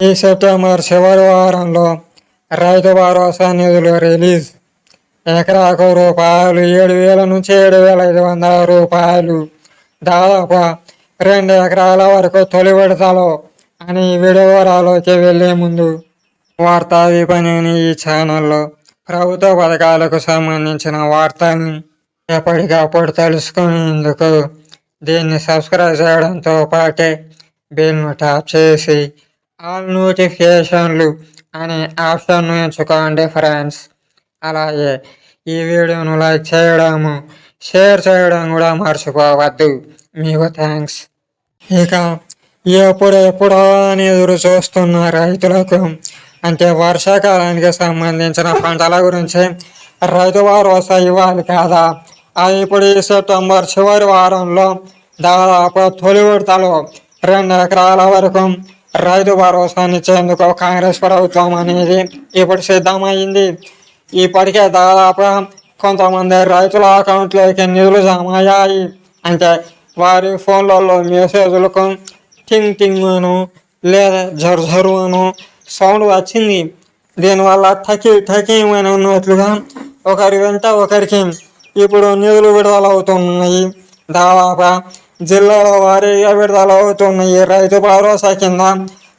ఈ సెప్టెంబర్ చివరి వారంలో రైతు భరోసా నిధులు రిలీజ్. ఎకరాకు రూపాయలు ఏడు వేల నుంచి ఏడు వేల ఐదు వందల రూపాయలు. దాదాపు రెండు ఎకరాల వరకు తొలి విడతలో అని విడవరాలోకి వెళ్ళే ముందు వార్తా విపణిని ఈ ఛానల్లో ప్రభుత్వ పథకాలకు సంబంధించిన వార్తల్ని ఎప్పటికప్పుడు తెలుసుకునేందుకు దీన్ని సబ్స్క్రైబ్ చేయడంతో పాటే బిల్ను ట్యాప్ చేసి ఆల్ నోటిఫికేషన్లు అనే ఆప్షన్ను ఎంచుకోండి ఫ్రెండ్స్ అలాగే ఈ వీడియోను లైక్ చేయడము షేర్ చేయడం కూడా మర్చిపోవద్దు. మీకు థ్యాంక్స్ ఇక ఎప్పుడు ఎప్పుడో అని ఎదురు చూస్తున్న రైతులకు అంటే వర్షాకాలానికి సంబంధించిన పంటల గురించి రైతు భరోసా ఇవ్వాలి కాదా. అది ఇప్పుడు ఈ సెప్టెంబర్ చివరి వారంలో దాదాపు తొలి విడతలో రెండు ఎకరాల వరకు రైతు భరోసానిచ్చేందుకు కాంగ్రెస్ ప్రభుత్వం అనేది ఇప్పుడు సిద్ధమైంది. ఇప్పటికే దాదాపు కొంతమంది రైతుల అకౌంట్లోకి నిధులు జమ అయ్యాయి. అంటే వారి ఫోన్లలో మెసేజ్లకు టింగ్ టింగ్ అను లేదా జర్జరు అను సౌండ్ వచ్చింది. దీనివల్ల టకి టకి ఉన్నట్లుగా ఒకరి వెంట ఒకరికి ఇప్పుడు నిధులు విడుదల అవుతున్నాయి దాదాపు జిల్లాల వారీగా విడుదల అవుతున్నాయి రైతు భరోసా కింద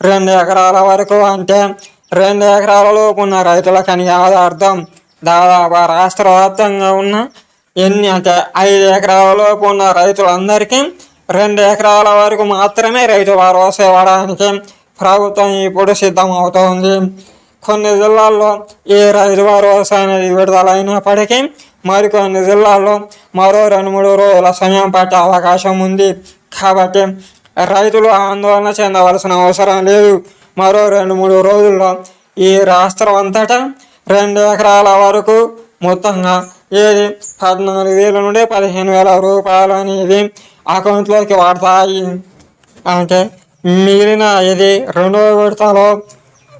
రెండు ఎకరాల వరకు అంటే రెండు ఎకరాల లోపు ఉన్న రైతులకని అర్థం దాదాపు రాష్ట్ర వ్యాప్తంగా ఉన్న ఎన్ని అంటే ఐదు ఎకరాల లోపు ఉన్న రైతులందరికీ రెండు ఎకరాల వరకు మాత్రమే రైతు భరోసా ఇవ్వడానికి ప్రభుత్వం ఇప్పుడు సిద్ధమవుతోంది. కొన్ని జిల్లాల్లో ఈ రైతు భరోసా అనేది విడుదలైనప్పటికీ మరికొన్ని జిల్లాల్లో మరో రెండు మూడు రోజుల సమయం పట్టే అవకాశం ఉంది. కాబట్టి రైతులు ఆందోళన చెందవలసిన అవసరం లేదు. మరో రెండు మూడు రోజుల్లో ఈ రాష్ట్రం అంతటా రెండు ఎకరాల వరకు మొత్తంగా ఏది పద్నాలుగు వేల నుండి పదిహేను వేల రూపాయలు అనేది అకౌంట్లోకి వాడతాయి. అంటే మిగిలిన ఇది రెండవ విడతలో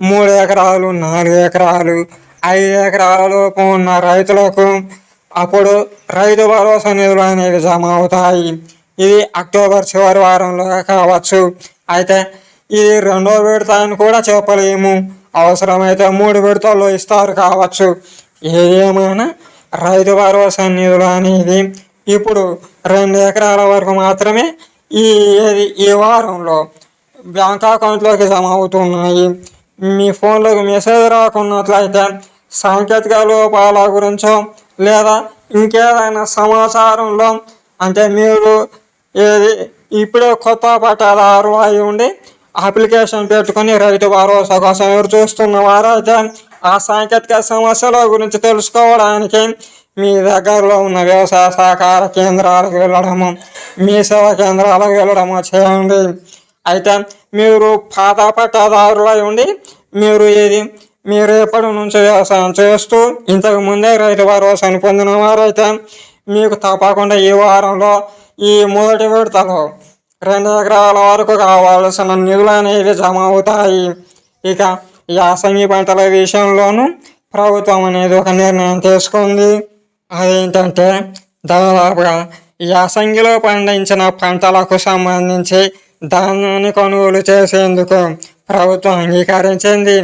మూడు ఎకరాలు నాలుగు ఎకరాలు ఐదు ఎకరాల లోపు ఉన్న రైతులకు అప్పుడు రైతు భరోసా నిధులు అనేవి జమ అవుతాయి. ఇది అక్టోబర్ చివరి వారంలో కావచ్చు. అయితే ఇది రెండో విడత అని కూడా చెప్పలేము. అవసరమైతే మూడు విడతల్లో ఇస్తారు కావచ్చు. ఏదేమైనా రైతు భరోసా నిధులు అనేది ఇప్పుడు రెండు ఎకరాల వరకు మాత్రమే ఈ ఈ వారంలో బ్యాంక్ అకౌంట్లోకి జమ అవుతున్నాయి. మీ ఫోన్లోకి మెసేజ్ రాకున్నట్లయితే సాంకేతిక లోపాల గురించో లేదా ఇంకేదైనా సమాచారంలో అంటే మీరు ఏది ఇప్పుడే కొత్త పట్టాల అయి ఉండి అప్లికేషన్ పెట్టుకొని రైతు భరోసా కోసం ఎవరు చూస్తున్న వారైతే ఆ సాంకేతిక సమస్యల గురించి తెలుసుకోవడానికి మీ దగ్గరలో ఉన్న వ్యవసాయ సహకార కేంద్రాలకు వెళ్ళడము మీ సేవా కేంద్రాలకు వెళ్ళడము చేయండి. అయితే మీరు పాత పట్టాదారులై ఉండి మీరు ఏది మీరు ఎప్పటి నుంచి వ్యవసాయం చేస్తూ ఇంతకు ముందే రైతు భరోసాను పొందిన వారైతే మీకు తప్పకుండా ఈ వారంలో ఈ మొదటి విడతలో రెండు ఎకరాల వరకు కావాల్సిన నిధులు అనేవి జమ అవుతాయి. ఇక యాసంగి పంటల విషయంలోనూ ప్రభుత్వం అనేది ఒక నిర్ణయం తీసుకుంది. అదేంటంటే దాదాపుగా యాసంగిలో పండించిన పంటలకు సంబంధించి ధాన్యాన్ని కొనుగోలు చేసేందుకు ప్రభుత్వం అంగీకరించింది.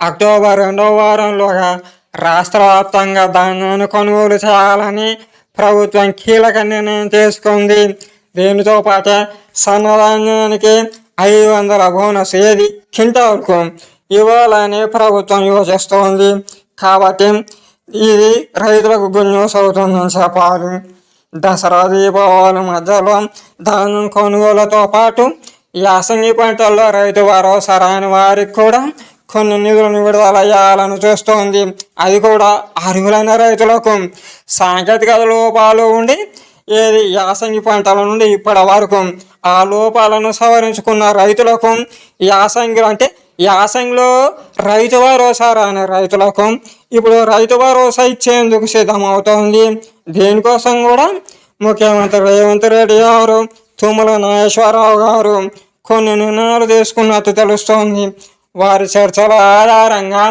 అక్టోబర్ రెండవ వారంలోగా రాష్ట్ర వ్యాప్తంగా ధాన్యాన్ని కొనుగోలు చేయాలని ప్రభుత్వం కీలక నిర్ణయం తీసుకుంది. దీనితో పాటే సన్నధాన్యానికి ఐదు వందల బోనస్ ఏది కింటాలకు ఇవ్వాలని ప్రభుత్వం యోచిస్తోంది. కాబట్టి ఇది రైతులకు గుడ్ న్యూస్ అవుతుందని చెప్పాలి. దసరా దీపావళి మధ్యలో ధాన్యం కొనుగోలుతో పాటు యాసంగి పంటల్లో రైతు భరోసా రాని వారికి కూడా కొన్ని నిధులను విడుదల చేయాలని చూస్తోంది. అది కూడా అర్హులైన రైతులకు. సాంకేతిక లోపాలు ఉండి ఏది యాసంగి పంటల నుండి ఇప్పటి వరకు ఆ లోపాలను సవరించుకున్న రైతులకు యాసంగి అంటే యాసంగిలో రైతు భరోసా రాని రైతులకు ఇప్పుడు రైతు భరోసా ఇచ్చేందుకు సిద్ధమవుతోంది. దీనికోసం కూడా ముఖ్యమంత్రి రేవంత్ రెడ్డి గారు తుమ్మల నాగేశ్వరరావు గారు కొన్ని నిర్ణయాలు తీసుకున్నట్టు తెలుస్తోంది. వారి చర్చల ఆధారంగా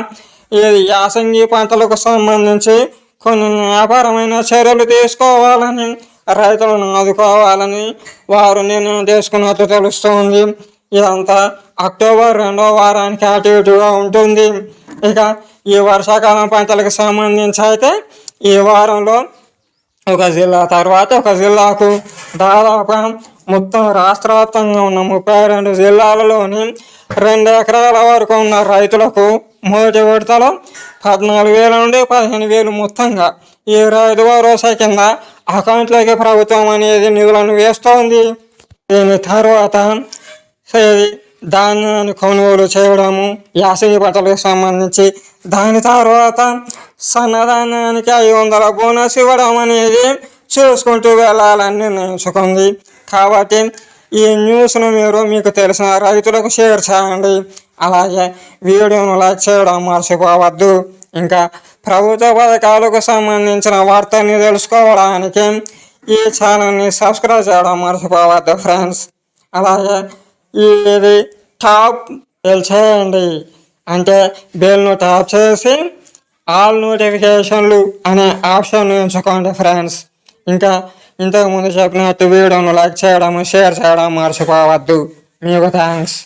ఈ యాసంగి పంటలకు సంబంధించి కొన్ని వ్యాపారమైన చర్యలు తీసుకోవాలని రైతులను ఆదుకోవాలని వారు నిర్ణయం తీసుకున్నట్టు తెలుస్తుంది. ఇదంతా అక్టోబర్ రెండో వారానికి అటు ఇటుగా ఉంటుంది. ఇక ఈ వర్షాకాలం పంటలకు సంబంధించి అయితే ఈ వారంలో ఒక జిల్లా తర్వాత ఒక జిల్లాకు దాదాపు మొత్తం రాష్ట్ర వ్యాప్తంగా ఉన్న ముప్పై రెండు జిల్లాలలోని రెండు ఎకరాల వరకు ఉన్న రైతులకు మొదటి విడతలో పద్నాలుగు వేల నుండి పదిహేను వేలు మొత్తంగా. ఈ రైతు భరోసా కింద అకౌంట్లోకి ప్రభుత్వం అనేది నిధులను వేస్తోంది. దీని తర్వాత ధాన్యాన్ని కొనుగోలు చేయడము యాసంగి పంటలకు సంబంధించి దాని తర్వాత సన్నధాన్యానికి ఐదు వందల బోనస్ ఇవ్వడం అనేది చూసుకుంటూ వెళ్ళాలని నిర్ణయించుకుంది. కాబట్టి ఈ న్యూస్ను మీరు మీకు తెలిసిన రైతులకు షేర్ చేయండి. అలాగే వీడియోను లైక్ చేయడం మర్చిపోవద్దు. ఇంకా ప్రభుత్వ పథకాలకు సంబంధించిన వార్తల్ని తెలుసుకోవడానికి ఈ ఛానల్ని సబ్స్క్రైబ్ చేయడం మర్చిపోవద్దు ఫ్రెండ్స్ అలాగే ఇది టాప్ చేయండి. అంటే బెల్ను టాప్ చేసి ఆల్ నోటిఫికేషన్లు అనే ఆప్షన్ ఎంచుకోండి ఫ్రెండ్స్ ఇంకా ఇంతకుముందు చెప్పినట్టు వీడియోను లైక్ చేయడం షేర్ చేయడం మర్చిపోవద్దు. మీకు థ్యాంక్స్